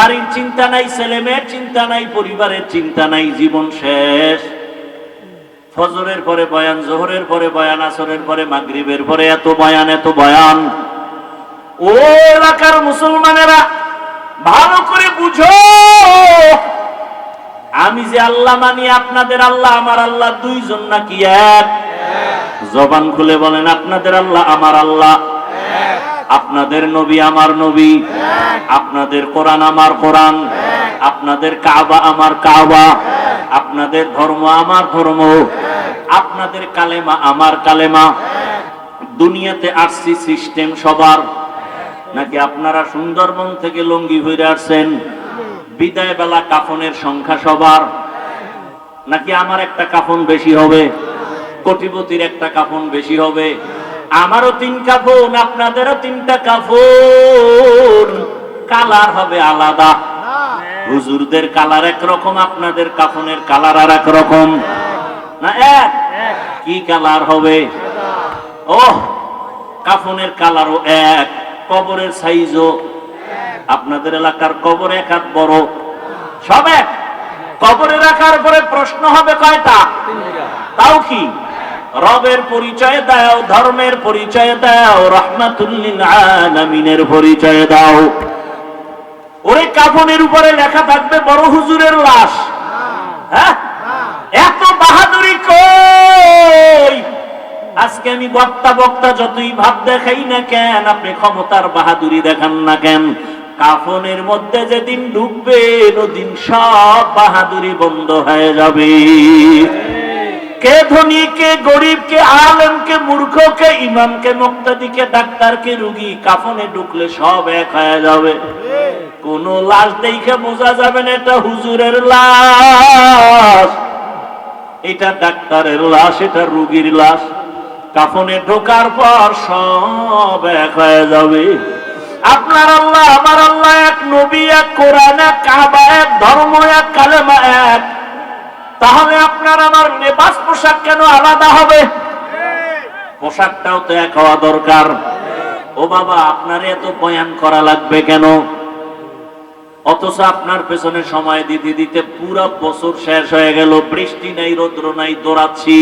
বাড়ির চিন্তা নাই, ছেলে মেয়ের চিন্তা নাই, পরিবারের চিন্তা নাই, জীবন শেষ। ফজরের পরে বয়ান, জোহরের পরে বয়ান, আসরের পরে মাগরিবের পরে এত বয়ান এত বয়ান। ও এলাকার মুসলমানেরা, ভালো করে বুঝো। আমি যে আল্লাহ মানি, আপনাদের আল্লাহ, আমার আল্লাহ, দুইজন নাকি এক? জবান খুলে বলেন, আপনাদের আল্লাহ, আমার আল্লাহ। আপনাদের নবী আমার নবী, আপনাদের কোরআন আমার কোরআন, আপনাদের কাবা আমার কাবা, আপনাদের ধর্ম আমার ধর্ম, আপনাদের কালেমা আমার কালেমা, দুনিয়াতে আসছি সিস্টেম সবার। নাকি আপনারা সুন্দরবন থেকে লঙ্গি হয়ে আসছেন? বিদায় বেলা কাফনের সংখ্যা সবার। নাকি আমার একটা কাফন বেশি হবে? কোটিপতির একটা কাফন বেশি হবে? আমারও তিন কাফন আপনাদেরও তিনটা কাফন। কালার হবে আলাদা। হুজুরদের কালার একরকম, আপনাদের কাফনের কালার আর এক রকম না, এক? কি কালার হবে? ও কাফনের কালারও এক, কবরের সাইজও। আপনাদের এলাকার কবর এক হাত বড়। সব এক? কবরে রাখার পরে প্রশ্ন হবে কয়টা? তাও কি? রবের পরিচয় দাও, ধর্মের পরিচয় দাও রহমাতুল্লিল আলামিনের পরিচয় দাও। ওরে কাফনের উপরে লেখা থাকবে, বড় হুজুরের লাশ। হ্যাঁ? এত বাহাদুরি কই? আজকে আমি বক্তা বক্তা যতই ভাব দেখাই না কেন, আপনি ক্ষমতার বাহাদুরি দেখান না কেন। কাফনের মধ্যে যেদিন ঢুকবেন ওদিন সব বাহাদুরি বন্ধ হয়ে যাবে। কে ধনী, কে গরিব, কে আলেম, কে মূর্খ, কে ইমাম, কে মুক্তাদি, কে ডাক্তার, কে রুগী, কাফনে ঢুকলে সব এক হয়ে যাবে। কোন লাশ দেখে বোঝা যাবে না এটা হুজুরের লাশ। এটা ডাক্তারের লাশ, এটা রুগীর লাশ। কাফনে ঢোকার পর সব এক হয়ে যাবে। আপনার আল্লাহ, আমার আল্লাহ এক নবী, এক কোরআন, এক কাবা, এক ধর্ম, এক কালেমা, এক তাহলে আপনার আমার লেবাস পোশাক কেন আলাদা হবে? পোশাকটাও তো এক হওয়া দরকার। ও বাবা, আপনার এত বয়ান করা লাগবে কেন? অথচ আপনার পেছনে সময় দিতে দিতে পুরো বছর শেষ হয়ে গেল, বৃষ্টি নাই, রৌদ্র নাই, দৌড়াচ্ছি।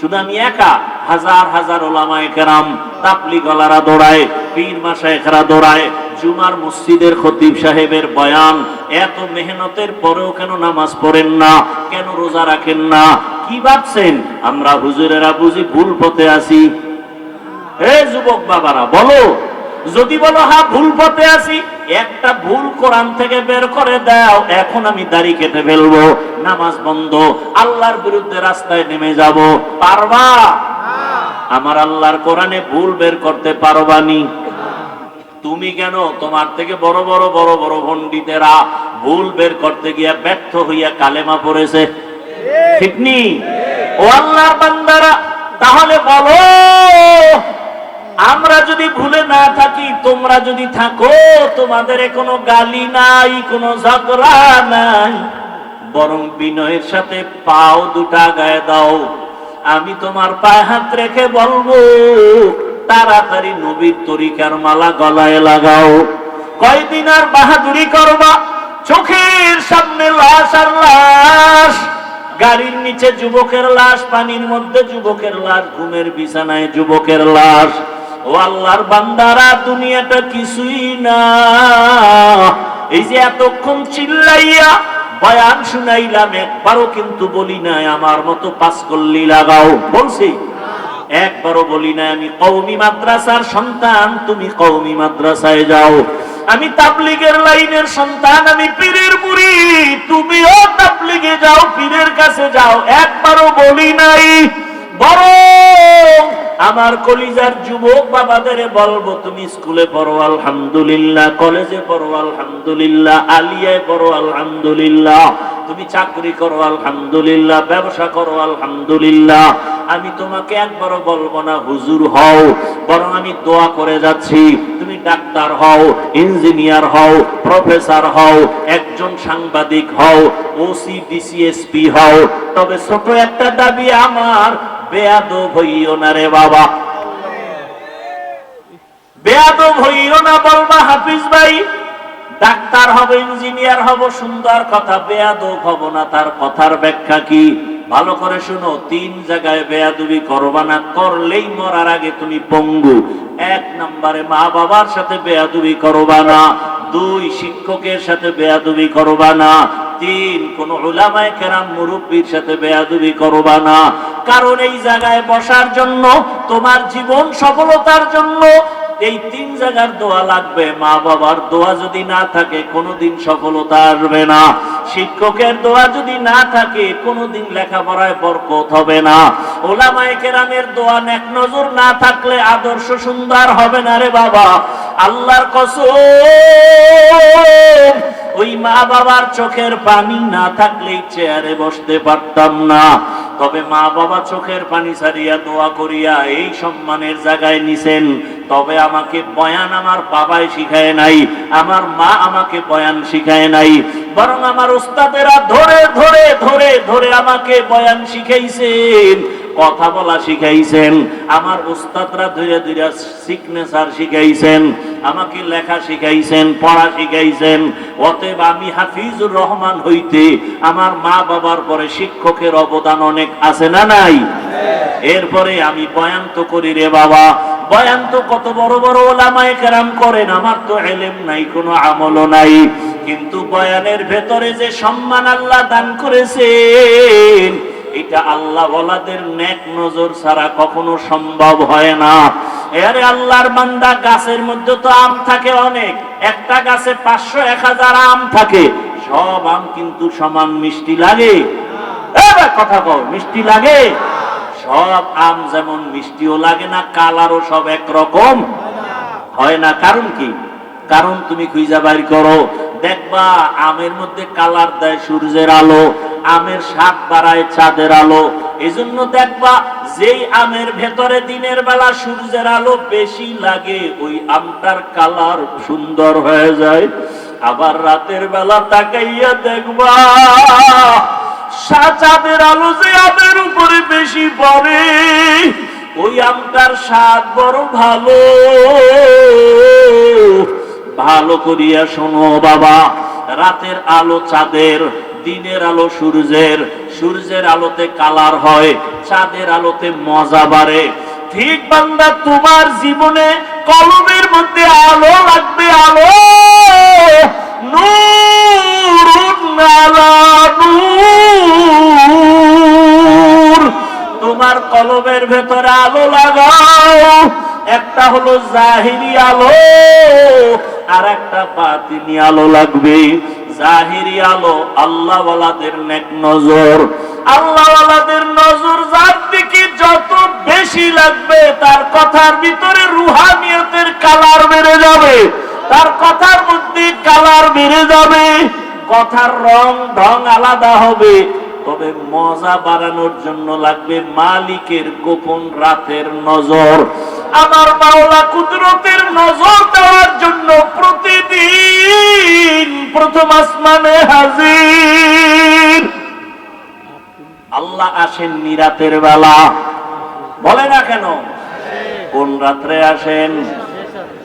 শুধু আমি একা, হাজার হাজার ওলামায় কেরাম তাপলি গলারা দৌড়ায়। পীর মাসায়করা দৌড়ায়। জুমার মসজিদের খতিব সাহেবের বয়ান এত মেহনতের পরেও কেন নামাজ পড়েন না? কেন রোজা রাখেন না? কি ভাবছেন? আমরা হুজুরেরা বুঝি ভুল পথে আছি। হে যুবক বাবারা বলো। যদি বলো হা ভুল পথে আছি একটা ভুল কোরআন থেকে বের করে দাও এখন আমি দাড়ি কেটে ফেলব নামাজ বন্ধ আল্লাহর বিরুদ্ধে রাস্তায় নেমে যাব। পারবা? আমার আল্লাহর কোরআনে ভুল বের করতে পারবানি তুমি কেন তোমার থেকে বড় বড় বড় বড় পণ্ডিতেরা ভুল বের করতে গিয়া ব্যর্থ হইয়া কালেমা পড়েছে? ঠিক নি? ও আল্লাহর বান্দারা, তাহলে বলো, আমরা যদি ভুলে না থাকি, তোমরা যদি থাকো, তোমাদের কোনো গালি নাই, কোনো ঝগড়া নাই। বরং বিনয়ের সাথে পাও দুটা গায়ে দাও। আমি তোমার পায়ে হাত রেখে বলব তাড়াতাড়ি নবীর তরিকার মালা গলায় লাগাও। কয়দিন আর বাহাদুরি করবা? চোখের সামনে লাশ আর লাশ। গাড়ির নিচে যুবকের লাশ, পানির মধ্যে যুবকের লাশ, ঘুমের বিছানায় যুবকের লাশ। ও আল্লাহর বান্দারা, দুনিয়াটা কিছুই না। এই যে এতক্ষণ চিল্লাইয়া বয়ান শুনাইলাম, একবারও কিন্তু বলি নাই, আমার মতো পাস করলি লাগাও। বলছি একবারও বলি না, আমি কৌমি মাদ্রাসার সন্তান, তুমি কৌমি মাদ্রাসায় যাও। আমি তাবলিগের লাইনের সন্তান, আমি পীরের মুড়ি তুমিও তাবলিগে যাও, পীরের কাছে যাও। একবারও বলি নাই, বরং আমার কলিজার যুবক বাবাদের বলব, তুমি স্কুলে পড়ো, আলহামদুলিল্লাহ। কলেজে পড়ো, আলহামদুলিল্লাহ। আলিয়ায় পড়ো, আলহামদুলিল্লাহ। তুমি চাকরি করো, আলহামদুলিল্লাহ। ব্যবসা করো, আলহামদুলিল্লাহ। আমি তোমাকে একবারও বলব না, হুজুর হও, বরং আমি দোয়া করে যাচ্ছি। তুমি ডাক্তার হও, ইঞ্জিনিয়ার হও, প্রফেসর হও, একজন সাংবাদিক হও, ওসি, ডিসিএসপি হও। তবে ছোট একটা দাবি আমার বেয়াদব হইও না রে বাবা। বেয়াদব হইও না বলবা, হাফিজ ভাই। ডাক্তার ইঞ্জিনিয়ার হব, সুন্দর কথা। বেয়াদব হব না, তার কথার ব্যাখ্যা কি? ভালো করে তিন জায়গায় করবা না, করলেই মরার আগে তুমি পঙ্গু। এক নম্বরে মা বাবার সাথে বেয়াদবি করবা না, দুই শিক্ষকের সাথে বেয়াদবি করবা না, তিন কোন ওলামায় কেরাম মুরব্বীর সাথে বেয়াদবি করবা না কারণ এই জায়গায় বসার জন্য, তোমার জীবন সফলতার জন্য এই তিন জায়গার দোয়া লাগবে। মা বাবার দোয়া যদি না থাকে, কোনোদিন সফলতা আসবে না। শিক্ষকের দোয়া যদি না থাকে, কোনোদিন লেখাপড়ায় বরকত হবে না। ওলামায়ে কেরামের দোয়া নেক নজর না থাকলে আদর্শ সুন্দর হবে না রে বাবা। আল্লাহর কসম ওই মা বাবার চোখের পানি না থাকলেই চেয়ারে বসতে পারতাম না। তবে মা বাবা চোখের পানি ছাড়িয়া দোয়া করিয়া এই সম্মানের জায়গায় নিছেন। তবে আমাকে বয়ান আমার বাবাই শিখায় নাই, আমার মা আমাকে বয়ান শিখায় নাই। বরং আমার উস্তাদেরা ধরে ধরে ধরে ধরে আমাকে বয়ান শিখাইছেন। কথা বলা শিখাইছেন, আমার উস্তাদরা ধীরে ধীরে সিগনেচার শিখাইছেন, আমাকে লেখা শিখাইছেন, পড়া শিখাইছেন, অতএব আমি হাফিজুর রহমান হইতে আমার মা বাবার পরে শিক্ষকের অবদান অনেক আছে না নাই? এরপরে আমি বয়ান তো করি রে বাবা বয়ান তো কত বড় বড় ওলামায়ে কেরাম করেন, আমার তো এলেম নাই, কোনো আমলও নাই। কিন্তু বয়ানের ভেতরে যে সম্মান আল্লাহ দান করেছেন এটা আল্লাহ ওয়ালাদের নেক নজর ছাড়া কখনো সম্ভব হয় না। এরে আল্লাহর বান্দা, গাছের মধ্যে তো আম থাকে অনেক। একটা গাছে পাঁচশো, এক হাজার আম থাকে। সব আম কিন্তু সমান মিষ্টি লাগে। কথা কও, মিষ্টি লাগে? সব আম যেমন মিষ্টিও লাগে না, কালারও সব একরকম। হয় না, কারণ কি? কারণ তুমি খুঁজা বাইর করো। দেখবা, আমের মধ্যে কালার দেয় সূর্যের আলো। আমের স্বাদ বাড়ায় চাঁদের আলো। এজন্য দেখবা, যেই আমের ভেতরে দিনের বেলা সূর্যের আলো বেশি লাগে, ওই আমটার কালার সুন্দর হয়ে যায়। আবার রাতের বেলা তাকাইয়া দেখবা চাঁদের আলো যে আমের উপরে বেশি পড়ে, ওই আমটার স্বাদ বড় ভালো। ভালো করিয়া শোনো বাবা, রাতের আলো চাঁদের দিনের আলো সূর্যের সূর্যের আলোতে কালার হয়, চাঁদের আলোতে মজা বাড়ে। ঠিক বান্দা, তোমার জীবনে কলমের মধ্যে আলো লাগবে, আলো। তোমার কলমের ভেতরে আলো লাগাও। একটা হলো জাহিরি আলো, আর একটা বাতিনি আলো লাগবে। জাহিরি আলো আল্লাহ ওয়ালাদের নেক নজর। আল্লাহ ওয়ালাদের নজর যার দিকে যত বেশি লাগবে, তার কথার ভিতরে রুহানিয়তের কালার বেড়ে যাবে। তার কথার মধ্যে কালার বেড়ে যাবে। কথার রং ঢং আলাদা হবে। তবে মজা বাড়ানোর জন্য লাগবে মালিকের গোপন রাতের নজর। আমার মাওলা কুদরতের নজর দেওয়ার জন্য প্রতিদিন প্রথম আসমানে হাজির। আল্লাহ আসেন নিরাতের বেলা। বলে না কেন? কোন রাত্রে আসেন?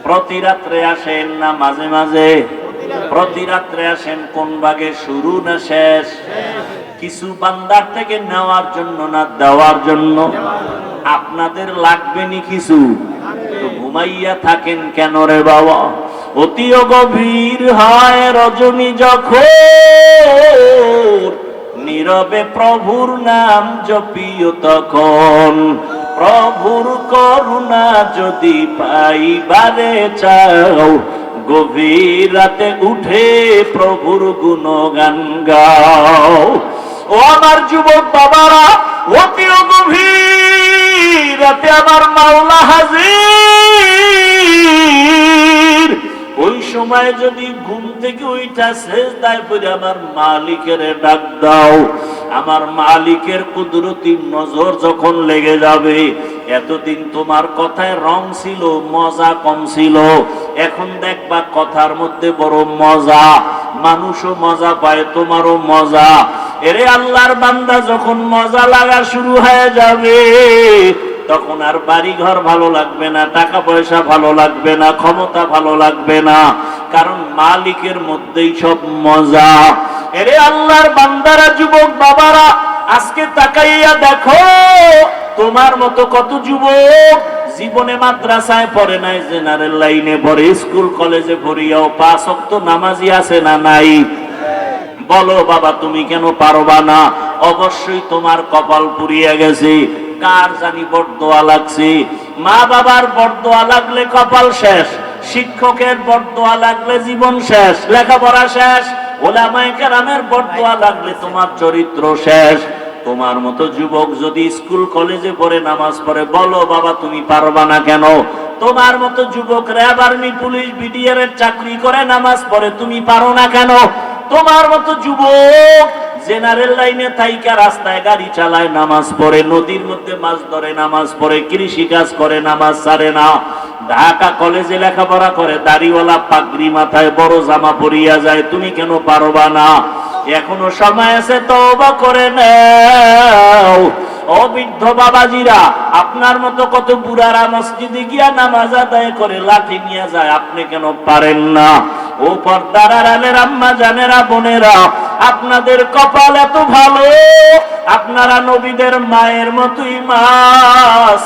প্রতি রাত্রে আসেন না মাঝে মাঝে? প্রতি রাত্রে আসেন কোন ভাগে শুরু না শেষ? কিছু বান্দার থেকে নেওয়ার জন্য না দেওয়ার জন্য? আপনাদের লাগবে নি কিছু? ঘুমাইয়া থাকেন কেন রে বাবা? অতিও গভীর হয় রজনী যখন, নীরবে প্রভুর নাম জপিও তখন। প্রভুর করুণা যদি পাইবারে চাও, গভীর রাতে উঠে প্রভুর গুণগান গাও। ও আমার যুবক বাবারা অতিও গভীর রাতে আমার মাওলা হাজির। ওই সময় যদি ঘুম থেকে ওইটা শেষ দায় পরে আমার মালিকের ডাক দাও, আমার মালিকের কুদরতি নজর যখন লেগে যাবে, এতদিন তোমার কথায় রং ছিল, মজা কম ছিল, এখন দেখবা কথার মধ্যে বড় মজা। মানুষও মজা পায়, তোমারও মজা। এরে আল্লাহর বান্দা, যখন মজা লাগা শুরু হয়ে যাবে, তখন আর বাড়ি ঘর ভালো লাগবে না টাকা পয়সা ভালো লাগবে না, ক্ষমতা ভালো লাগবে না, কারণ মালিকের মধ্যেই সব মজা। এরে আল্লাহর বান্দারা, যুবক বাবারা, আজকে তাকাইয়া দেখো, তোমার মতো কত যুবক জীবনে মাদ্রাসায় পড়ে নাই, জেনারেল লাইনে পড়ে, স্কুল, কলেজে পড়িয়াও পাঁচ অক্ত নামাজি আছে না নাই? বলো বাবা, তুমি কেন পারবা না? অবশ্যই তোমার কপাল পুড়িয়ে গেছে। কার জানি বরদোয়া লাগছে? মা বাবার বরদোয়া লাগলে কপাল শেষ, শিক্ষকের বরদোয়া লাগলে জীবন শেষ, লেখাপড়া শেষ, ওলামায়ে কেরামের বরদোয়া লাগলে তোমার চরিত্র শেষ। তোমার মতো যুবক যদি স্কুল, কলেজে পড়ে নামাজ পড়ে, বলো বাবা তুমি পারবা না কেন? তোমার মতো যুবক র্যাব আর্মি পুলিশ বিডিআর এর চাকরি করে নামাজ পড়ে, তুমি পারো না কেন? তোমার মতো যুবক জেনারেল লাইনে থাইকা রাস্তায় গাড়ি চালায়, নামাজ পড়ে, নদীর মধ্যে মাছ ধরে, নামাজ পড়ে কৃষি কাজ করে, নামাজ ছাড়ে না। ঢাকা কলেজে লেখাপড়া করে, দাড়িওয়ালা পাগড়ি মাথায় বড় জামা পরিয়া যায়, তুমি কেন পারবা না? এখনও সময় আছে, তওবা করে নাও। ও বৃদ্ধ বাবাজিরা, আপনার মতো কত বুড়ারা মসজিদে গিয়া নামাজ আদায় করে, লাঠি নিয়ে যায়, আপনি কেন পারেন না? ও পর্দার আম্মা জানেরা বোনেরা, আপনাদের কপাল এত ভালো, আপনারা নবীদের মায়ের মতোই মা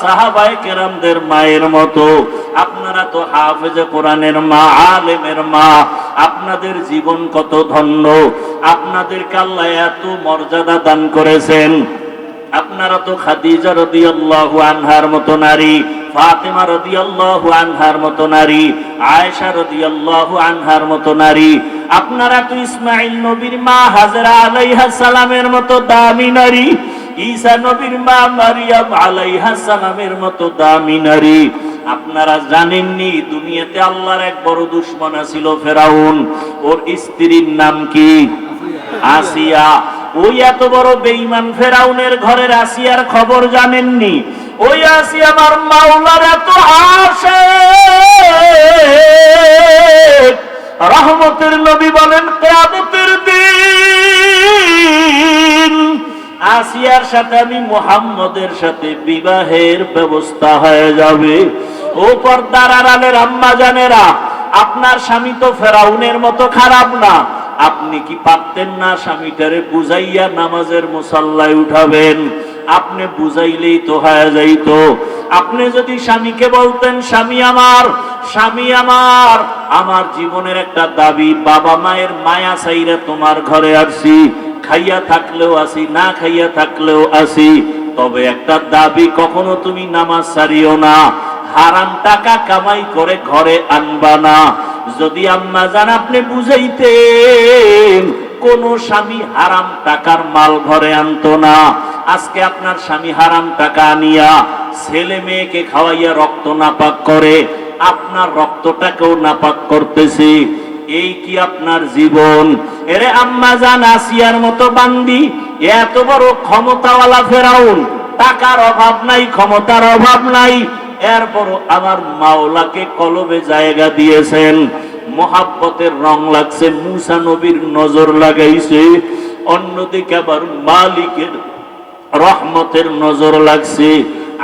সাহাবাই কেরামদের মায়ের মতো। আপনারা তো হাফেজে কোরআনের মা, আলেমের মা, আপনাদের জীবন কত ধন্য আপনাদের আল্লাহ এত মর্যাদা দান করেছেন। আপনারা তো খাদিজা রাদিয়াল্লাহু আনহার মতো নারী, ফাতেমা রাদিয়াল্লাহু আনহার মতো নারী, আয়েশা রাদিয়াল্লাহু আনহার মতো নারী। আপনারা তো ইসমাইল নবীর মা হাজরা আলাইহা সালামের মতো দামি নারী, ঈসা নবীর মা মারিয়াম আলাইহা সালামের মতো দামি নারী। আপনারা জানেননি, দুনিয়াতে আল্লাহর এক বড় দুশ্মন ছিল ফেরাউন, ওর স্ত্রীর নাম কি? আসিয়া। ওই এত বড় বেঈমান ফেরাউনের ঘরের আসিয়ার খবর জানেননি। ওই আসিয়া আমার মাওলার এত আসে রহমতের নবী বলেন, কেয়ামতের দিন আসিয়ার সাথে আমি মুহাম্মদের সাথে বিবাহের ব্যবস্থা হয়ে যাবে। ও পর্দার আড়ালের আম্মা জানেরা, আপনার স্বামী তো ফেরাউনের মতো খারাপ না। আপনি কি পারতেন না স্বামীটারে বুঝাইয়া নামাজের মুসাল্লায় উঠাবেন? আপনি বুঝাইলেই তো হয়ে যাইত। আপনি যদি স্বামীকে বলতেন, স্বামী আমার স্বামী আমার আমার জীবনের একটা দাবি, বাবা মায়ের মায়া চাইরা তোমার ঘরে আসছি খাইয়া থাকলেও আসি, না খাইয়া থাকলেও আসি, তবে একটা দাবি কখনো তুমি নামাজ ছাড়িও না। হারাম টাকা কামাই করে ঘরে আনবা না। যদি আম্মা জান আপনি বুঝাইতেন, কোন স্বামী হারাম টাকার মাল ঘরে আনতো না। আজকে আপনার স্বামী হারাম টাকা আনিয়া ছেলে মেয়েকে খাওয়াইয়া রক্ত নাপাক করে, আপনার রক্তটাকেও নাপাক করতেছে। এই কি আপনার জীবন? এরে আম্মা জান, আসিয়ার মতো বান্দি, এত বড় ক্ষমতাওয়ালা ফেরাউন, টাকার অভাব নাই, ক্ষমতার অভাব নাই। এরপর আমার মাওলাকে কলবে জায়গা দিয়েছেন। মোহাব্বতের রং লাগছে, মুসা নবীর নজর লাগাইছে। অন্যদিকে আবার মালিকের রহমতের নজর লাগছে।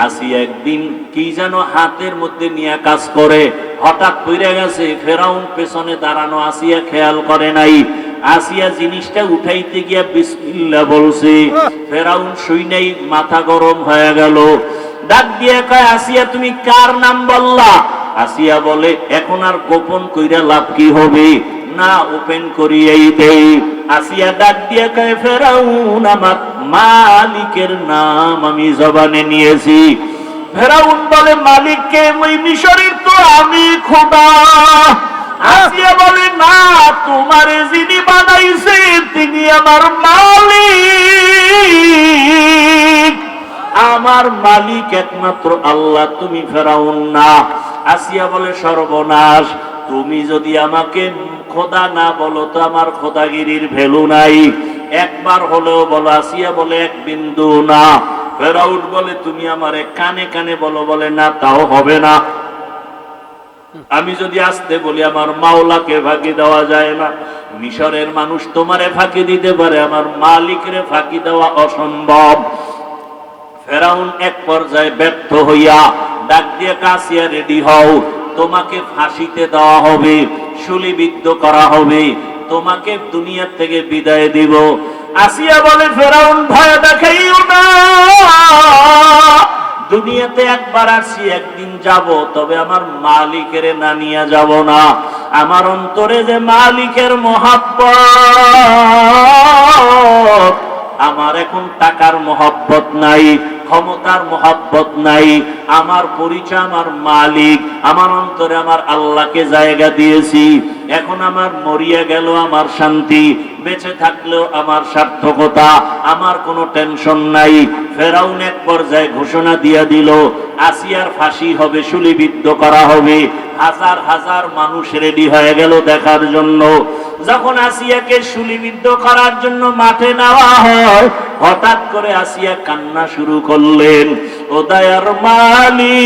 আসি একদিন কি যেন হাতের মধ্যে নিয়ে কাজ করে, হঠাৎ পইরা গেছে, ফেরাউন পেছনে দাঁড়ানো আসিয়া খেয়াল করে নাই। আসিয়া জিনিসটা উঠাইতে গিয়া বিসমিল্লা বলছে। ফেরাউন শুই নাই মাথা গরম হয়ে গেল। ডাক দিয়ে কয়, আসিয়া, তুমি কার নাম বললা? আসিয়া বলে, এখন আর গোপন কইরা লাভ কি হবে? না, ওপেন করিয়াই দেই। আসিয়া ডাক দিয়ে কয়, ফেরাউন, আমার মালিকের নাম আমি জবানে নিয়েছি। ফেরাউন বলে মালিককে ওই মিশরের তো আমি খোদা। না, তোমার যিনি বানাইছে তিনি আমার মালিক। আমার মালিক একমাত্র আল্লাহ, তুমি না। আসিয়া বলে, সর্বনাশ, তুমি যদি আমাকে খোদা না বলো, তো আমার খোদাগিরির ভ্যালু নাই। একবার হলেও বলো, আসিয়া বলে, এক বিন্দু না। ফেরাউন বলে, তুমি আমারে কানে কানে বলো, বলে, না, তাও হবে না। আমি যদি আসতে বলি, আমার মাওলাকে ফাঁকি দেওয়া যায় না। মিশরের মানুষ তোমারে ফাঁকি দিতে পারে, আমার মালিকরে ফাঁকি দেওয়া অসম্ভব। ফেরাউন এক পর্যায়ে ব্যর্থ হইয়া ডাক দিয়ে, কাসিয়া রেডি হও। তোমাকে ফাঁসিতে দেওয়া হবে শুলিবিদ্ধ করা হবে। তোমাকে দুনিয়ার থেকে বিদায় দিব। আসিয়া বলে, ফেরাউন, ভয় দেখাইও না। দুনিয়াতে একবার আসি, একদিন যাব, তবে আমার মালিকের না নিয়ে যাব না। আমার অন্তরে যে মালিকের মহাব্বত, আমার এখন টাকার মহব্বত নাই, ক্ষমতার মহব্বত নাই। আমার পরিচয় আমার মালিক, আমার অন্তরে আমার আল্লাহকে জায়গা দিয়েছি। এখন আমার মরিয়া গেল, আমার শান্তি। বেঁচে থাকলেও আমার সার্থকতা, আমার কোনো টেনশন নাই। ফেরাউন এক পর্যায়ে ঘোষণা দিয়া দিল, আসিয়ার ফাঁসি হবে শুলিবিদ্ধ করা হবে। হাজার হাজার মানুষ রেডি হয়ে গেল দেখার জন্য। যখন আসিয়াকে শুলিবিদ্ধ করার জন্য মাঠে নেওয়া হয়, হঠাৎ করে আসিয়া কান্না শুরু করলেন, ও দয়ার মালিক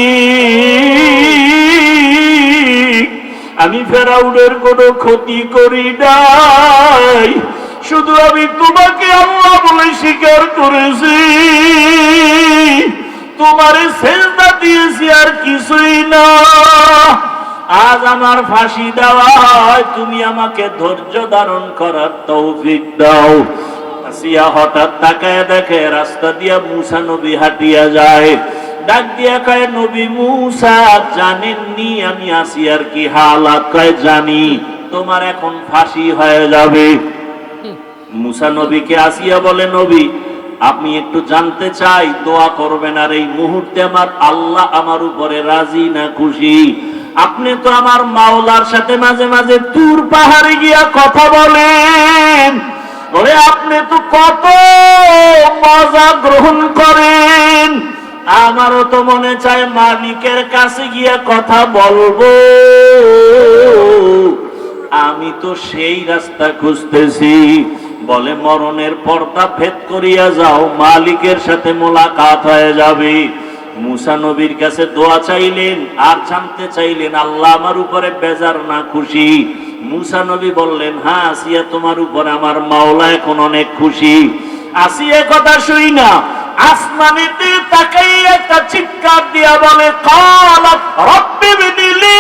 আমি ফেরাউনের কোনো ক্ষতি করি নাই। শুধু আমি তোমাকে আল্লাহ বলে স্বীকার করেছি। তোমারে সেজদা দিয়েছি আর কিছুই না। আজ আমার ফাঁসি দেওয়া হয়, তুমি আমাকে ধৈর্য ধারণ করার তৌফিক দাও। আসিয়া হঠাৎ তাকায় দেখে রাস্তা দিয়া মুসা নবী হাঁটিয়া যায়। ডাক দিয়া কয় নবী মুসা জানেননি আমি আসি আর কি হালাত? কয় জানি তোমার এখন ফাঁসি হয়ে যাবে। মুসা নবীকে আসিয়া বলে নবী আপনি একটু জানতে চাই দোয়া করবেন আর এই মুহূর্তে আমার আল্লাহ আমার উপরে রাজি না খুশি। আপনি তো আমার মাওলার সাথে মাঝে মাঝে তুর পাহাড়ে গিয়া কথা বলেন। ওরে আপনি তো কত মজা গ্রহণ করেন। আমারও তো মনে চায় মালিকের কাছে গিয়া কথা বলব। আমি তো সেই রাস্তা খুঁজতেছি। বলে মরণের পর্দা ভেদ করিয়া যাও, মালিকের সাথে মোলাকাত হয়ে যাবে। মুসা নবীর কাছে দোয়া চাইলেন, আর জানতে চাইলেন আল্লাহ আমার উপরে বেজার না খুশি। মুসা নবী বললেন হ্যাঁ আসিয়া তোমার উপরে আমার মাওলা এখন অনেক খুশি। আসিয়া কথা শুই না। আসমানেতে তাকাই একটা চিৎকার দিয়া বলে, কালাত রব্বি বিনিলি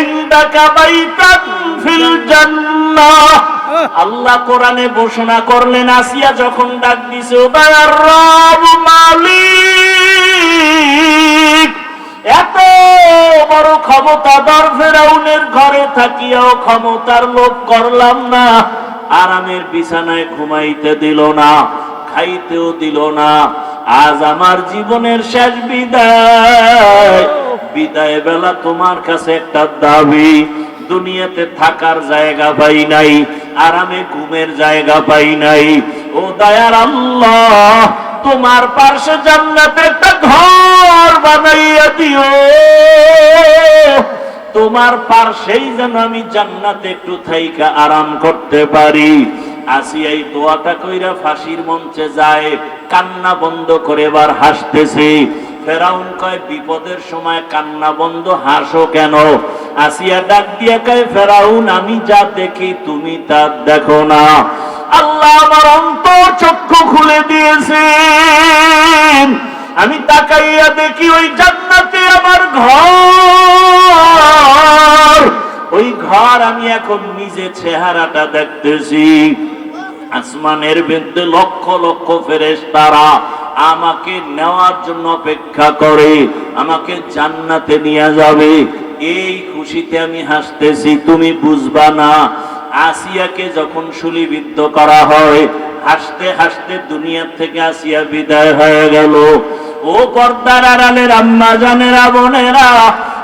ইনদাকা বাইতান ফিল জান্নাহ। আল্লাহ কোরআনে ঘোষণা করলেন, আসিয়া যখন ডাক দিছে ও দয়ার রব মালিক, এত বড় ক্ষমতা ক্ষমতাধর ফেরাউনের ঘরে থাকিয়াও ক্ষমতার লোভ করলাম না। আরামের বিছানায় ঘুমাইতে দিল না। খাইতেও দিল না। আজ আমার জীবনের শেষ বিদায়। বিদায় বেলা তোমার কাছে একটা দাবি, দুনিয়াতে থাকার জায়গা পাই নাই, আরামে ঘুমের জায়গা পাই নাই। ও দয়ার আল্লাহ, তোমার পার্শ্বে জান্নাতে একটা ঘর বানাইয়া দিও। তোমার পার্শ্বেই যেন আমি জান্নাতে একটু থাইকা আরাম করতে পারি। আসিয়াই দোয়াটা কইরা ফাঁসির মঞ্চে যায়, কান্না বন্ধ করে এবার হাসতেছে। ফেরাউন কয়, বিপদের সময় কান্না বন্ধ, হাসো কেন? আসিয়া ডাক দিয়া কয়, ফেরাউন, আমি যা দেখি তুমি তা দেখো না। আল্লাহ আমার অন্তর চক্ষু খুলে দিয়েছেন। আমি তাকাইয়া দেখি ওই জান্নাতে আমার ঘর। ওই ঘর আমি এখন নিজে চেহারাটা দেখতেছি। আসমানের বিরুদ্ধে লক্ষ লক্ষ ফেরেস তারা আমাকে নেওয়ার জন্য অপেক্ষা করে, আমাকে জান্নাতে নিয়ে যাবে। এই খুশিতে আমি হাসতেছি, তুমি বুঝবা না, আসিয়াকে যখন শুলিবিদ্ধ করা হয়, হাসতে হাসতে দুনিয়ার থেকে আসিয়া বিদায় হয়ে গেল। ও পর্দার আড়ালের আম্মা, জানেরা, বোনেরা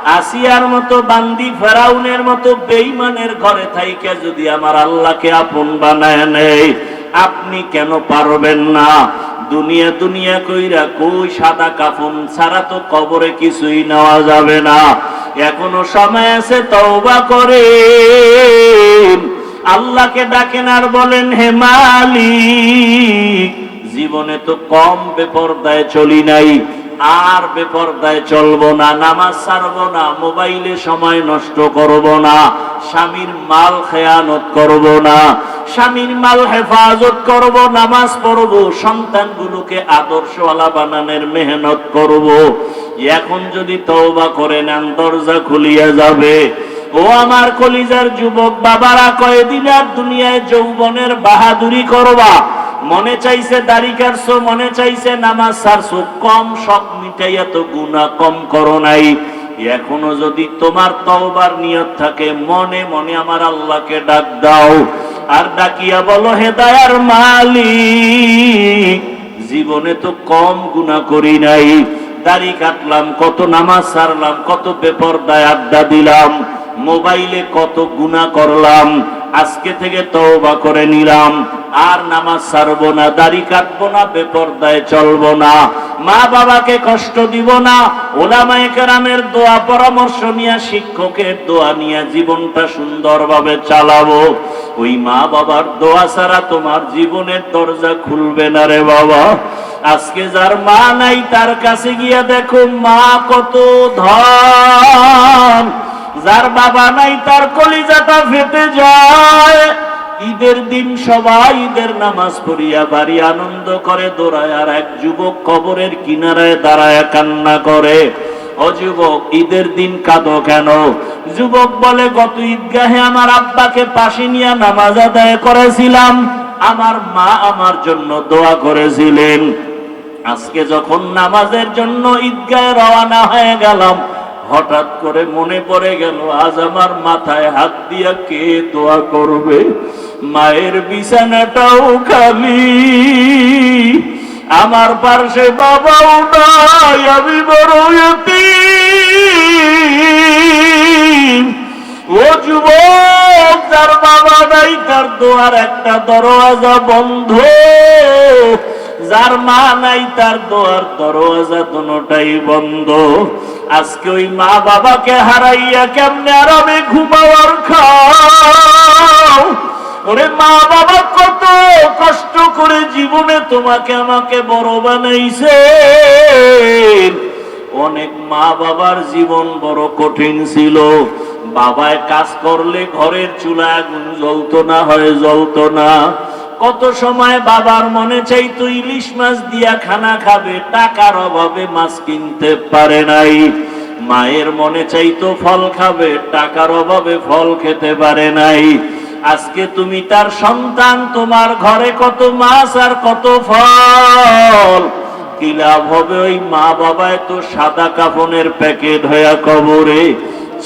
আসিয়ার মতো বান্দি ফেরাউনের মতো বেইমানের ঘরে থাইকে যদি আমার আল্লাহকে আপন বানায় নেই আপনি কেন পারবেন না? দুনিয়া দুনিয়া কইরা কই সাদা কাফন ছাড়া তো কবরে কিছুই নেওয়া যাবে না। এখনও সময় আছে তওবা করে। আল্লাহকে ডাকেন আর বলেন, হে মালিক, জীবনে তো কম বেপরদায় চলি নাই। আর বেপরদায় চলবো না, নামাজ ছাড়বো না, মোবাইলে সময় নষ্ট করব না, স্বামীর মাল খেয়ানত করব না, স্বামীর মাল হেফাজত করব, নামাজ পড়ব, সন্তানগুলোকে আদর্শওয়ালা বানানোর মেহনত করব। এখন যদি তওবা করে নেন, দরজা খুলিয়া যাবে। ও আমার কলিজার যুবক, বাবারা কয়েদিন আর দুনিয়ায় যৌবনের বাহাদুরি করবা? মনে চাইছে দাড়ি কাটছো, মনে চাইছে নামাজ ছাড়ছো কম সব মিটাইয়া তো গুণা কম করো নাই। এখনও যদি তোমার তওবার নিয়ত থাকে, মনে মনে আমার আল্লাহকে ডাক দাও। আর ডাকিয়া বলো, হে দয়ার মালিক, জীবনে তো কম গুণা করি নাই। দাড়ি কাটলাম, কত নামাজ সারলাম, কত বেপরদায় আড্ডা দিলাম, মোবাইলে কত গুণা করলাম আজকে থেকে তওবা করে নিলাম। আর নামাজ ছাড়বো না, দাড়ি কাটবো না, বেপরদায় চলবো না। মা বাবাকে কষ্ট দিব না, ওলামায়ে দোয়া, পরামর্শ নিয়ে, শিক্ষকের দোয়া নিয়ে জীবনটা সুন্দরভাবে চালাবো। ওই মা বাবার দোয়া ছাড়া তোমার জীবনের দরজা খুলবে না রে বাবা। আজকে যার মা নাই, তার কাছে গিয়া দেখো মা কত ধন। যার বাবা নাই, তার কলিজাটা ফেটে যায়। ঈদের দিন সবাই ঈদের নামাজ পড়িয়া বাড়ি আনন্দ করে, দৌড়ায় আর এক যুবক কবরের কিনারায় দাঁড়ায় কান্না করে। ও ঈদের দিন কাঁদো কেন? যুবক বলে, গত ঈদগাহে আমার আব্বাকে পাশে নিয়ে নামাজ আদায় করেছিলাম। আমার মা আমার জন্য দোয়া করেছিলেন। আজকে যখন নামাজের জন্য ঈদগাহে রওনা হয়ে গেলাম হঠাৎ করে মনে পড়ে গেল, আজ আমার মাথায় হাত দিয়া কে দোয়া করবে? মায়ের বিছানাটাও খালি। আমার পার্শ্বে বাবাও নাই, আমি বড়। ও যুবক, যার বাবা নাই, তার দোয়ার একটা দরওয়াজা বন্ধ। যার মা নাই, তার দোয়ার দরওয়াজা দুটাই বন্ধ। আজকে ওই মা বাবাকে হারাইয়া কেমনে আরামে ঘুমাওয়ার খাও? ওরে মা বাবা, কত কষ্ট করে জীবনে তোমাকে আমাকে বড় বানাইছে। অনেক মা বাবার জীবন বড় কঠিন ছিল। বাবায় কাজ করলে ঘরের চুলা আগুন জ্বলতো না, হয় জ্বলতো না। কত সময় বাবার মনে চাইতো ইলিশ মাছ দিয়া খানা খাবে, টাকার অভাবে মাছ কিনতে পারে নাই। মায়ের মনে চাইতো ফল খাবে, টাকার অভাবে ফল খেতে পারে নাই। আজকে তুমি তার সন্তান, তোমার ঘরে কত মাছ আর কত ফল। কি লাভ হবে ওই মা বাবায় তো সাদা কাফনের প্যাকেট হইয়া কবরে।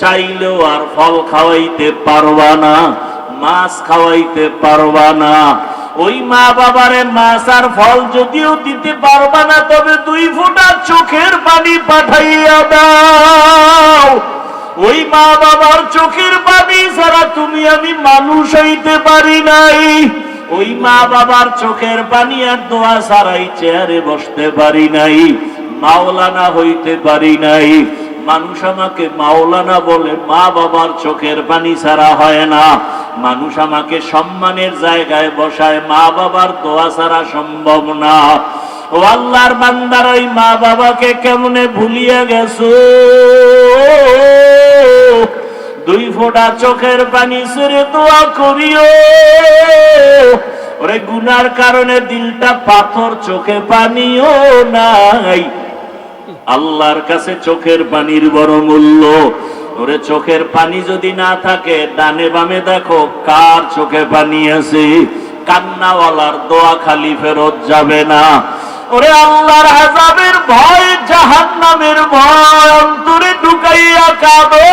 চাইলেও আর ফল খাওয়াইতে পারবা না, মাছ খাওয়াইতে পারবা না। ওই মা বাবারে মাছ আর ফল যদিও দিতে পারবা না, তবে দুই ফোঁটা চোখের পানি পাঠাইয়া দাও। ওই মা বাবার চোখের পানি ছাড়া তুমি আমি মানুষ হইতে পারি নাই। ওই মা বাবার চোখের পানি আর দোয়া ছাড়াই চেয়ারে বসতে পারি নাই, মাওলানা হইতে পারি নাই। মানুষ আমাকে মাওলানা বলে, মা বাবার চোখের পানি ছাড়া হয় না। মানুষ আমাকে সম্মানের জায়গায় বসায়, মা বাবার দোয়া ছাড়া সম্ভব না। ও আল্লাহর বান্দার ওই মা বাবাকে কেমনে ভুলিয়ে গেছো? দুই ফোঁটা চোখের পানি সুরে দোয়া করিও। ওরে গুনার কারণে দিলটা পাথর চোখে পানিও নাই। আল্লাহর কাছে চোখের পানির বড় মূল্য। ওরে, চোখের পানি যদি না থাকে, ডানে বামে দেখো কার চোখে পানি আছে। কান্নাওয়ালার দোয়া খালি ফেরত যাবে না। ওরে, আল্লাহর আজাবের ভয় জাহান নামের ভয়, অন্তরে ঢুকাইয়া কাঁদো।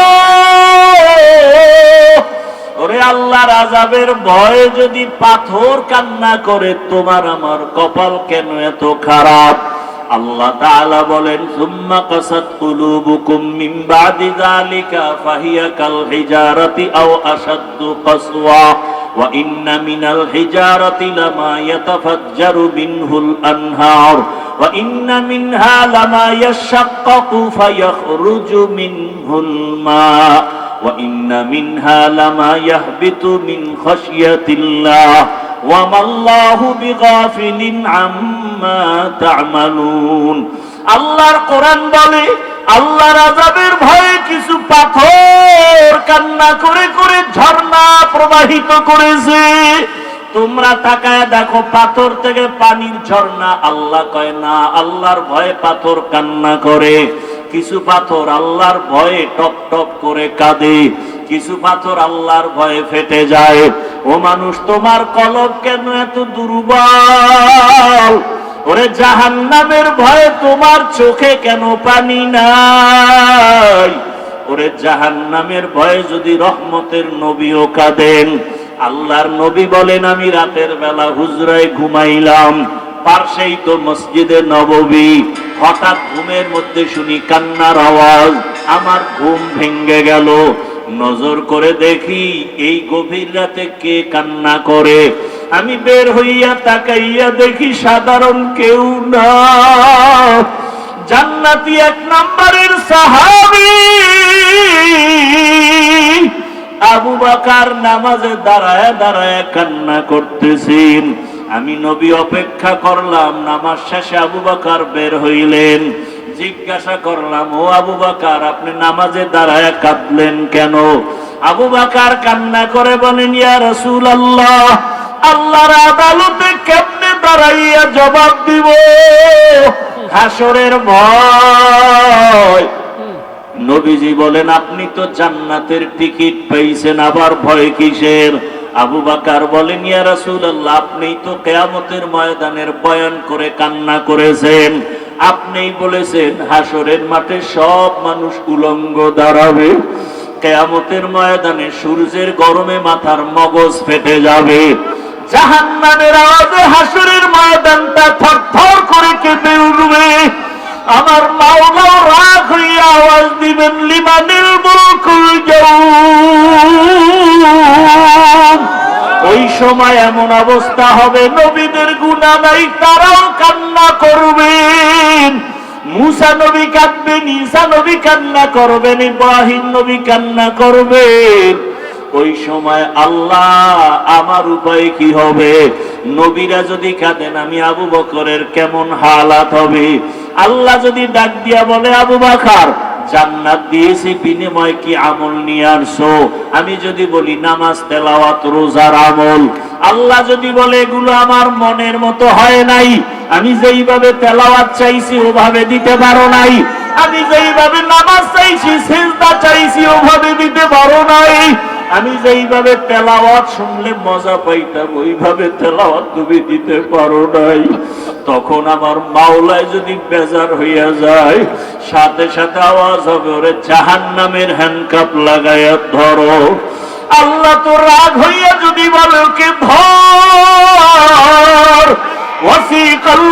ওরে, আল্লাহর আজাবের ভয়, যদি পাথর কান্না করে, তোমার আমার কপাল কেন এত খারাপ? আল্লাহ তাআলা বলেন সুম্মা কাসাত কুলুবুকুম মিন বাদি যালিকা ফাহিয়া কাল হিজারাতি আও আশাদ্দু কাসওয়া ওয়া ইন্না মিনাল হিজারাতি লামা ইয়াতাফাজ্জারু মিনহুল আনহার ওয়া ইন্না মিনহা লামা ইয়াশাক্কাকু ফায়াখরুজু মিনহুল মা وإن منها لما يهبط من خشية الله আল্লাহর কোরআন বলে, আল্লাহর রাজাবের ভয়ে কিছু পাথর কান্না করে করে ঝর্ণা প্রবাহিত করেছে। তোমরা তাকায় দেখো, পাথর থেকে পানির ঝর্ণা, আল্লাহ কয় না, আল্লাহর ভয়ে পাথর কান্না করে। কিছু পাথর আল্লাহর ভয়ে টপ টপ করে কাঁদে। কিছু পাথর আল্লাহর ভয়ে ফেটে যায়। ও মানুষ, তোমার কলব কেন এত দুর্বল? ওরে জাহান্নামের ভয়ে তোমার চোখে কেন পানি নাই? ওরে জাহান্নামের ভয়ে যদি রহমতের নবীও কাঁদেন, আল্লাহর নবী বলেন, আমি রাতের বেলা হুজরায় ঘুমাইলাম পার্শ্বেই তো মসজিদে নববী। হঠাৎ ঘুমের মধ্যে শুনি কান্নার আওয়াজ, আমার ঘুম ভেঙ্গে গেল। নজর করে দেখি এই গভীর রাতে কে কান্না করে। আমি বের হইয়া তাকাইয়া দেখি সাধারণ কেউ না। জান্নাতি এক নম্বরের সাহাবী। আবু বাকার নামাজে দাঁড়ায় দাঁড়ায় কান্না করতেছেন। আমি নবী অপেক্ষা করলাম, নামাজ শেষে আবু বাকার বের হইলেন। জিজ্ঞাসা করলাম, ও আবু বাকার, আপনি নামাজে দাঁড়ায় কাঁদলেন কেন? আবু বাকার কান্না করে বলেন, ইয়া রসুল আল্লাহ আল্লাহর আদালতে কেমনে দাঁড়াইয়া জবাব দিব? হাসরের ভয়। নবীজি বলেন, আপনি তো জান্নাতের টিকিট পেয়েছেন, আবার ভয় কিসের? আবু বাকার বলেন, ইয়া রাসূলুল্লাহ, আপনি তো কেয়ামতের ময়দানের বয়ান করে কান্না করেছেন। আপনিই বলেছেন হাসরের মাঠে সব মানুষ উলঙ্গ দাঁড়াবে। কেয়ামতের ময়দানে সূর্যের গরমে মাথার মগজ ফেটে যাবে। জাহান্নামের আওয়াজে হাসরের ময়দানটা থরথর করে কেঁপে উঠবে। আমার মাওলাও রাগ হইয়া আওয়াজ দিবেন লিমানিল মুলকুল ওই সময় এমন অবস্থা হবে, নবীদের গুণা নাই, তারাও কান্না করবেন। মুসা নবী কাঁদবেন, ঈসা নবী কান্না করবেন, ইব্রাহিম নবী কান্না করবেন। ওই সময় আল্লাহ আমার উপায় কি হবে? নবীরা যদি কাঁদেন, আমি আবু বকরের কেমন হালাত হবে? আল্লাহ যদি ডাক দিয়া বলে, আবু বাকার, জান্নাত দিয়েছি, বিনিময় কি আমল নিয়ে আসছো আমি যদি বলি, নামাজ, তেলাওয়াত, রোজার আমল। আল্লাহ যদি বলে, এগুলো আমার মনের মতো হয় নাই। আমি যেইভাবে তেলাওয়াত চাইছি, ওভাবে দিতে পারো নাই। আমি যেইভাবে নামাজ চাইছি, সেজদা চাইছি, ওভাবে দিতে পারো নাই। আমি যেইভাবে তেলাওয়াত শুনলে মজা পাইতাম, ওইভাবে তেলাওয়াত তুমি দিতে পারো নাই। তখন আমার মাওলায় যদি বেজার হইয়া যায়, সাথে সাথে আওয়াজ হবে, ওরে জাহান নামের হ্যান্ডকাপ লাগাইয়া ধরো। আল্লাহ তো রাগ হইয়া যদি বলে ওকে ধর। কাফারু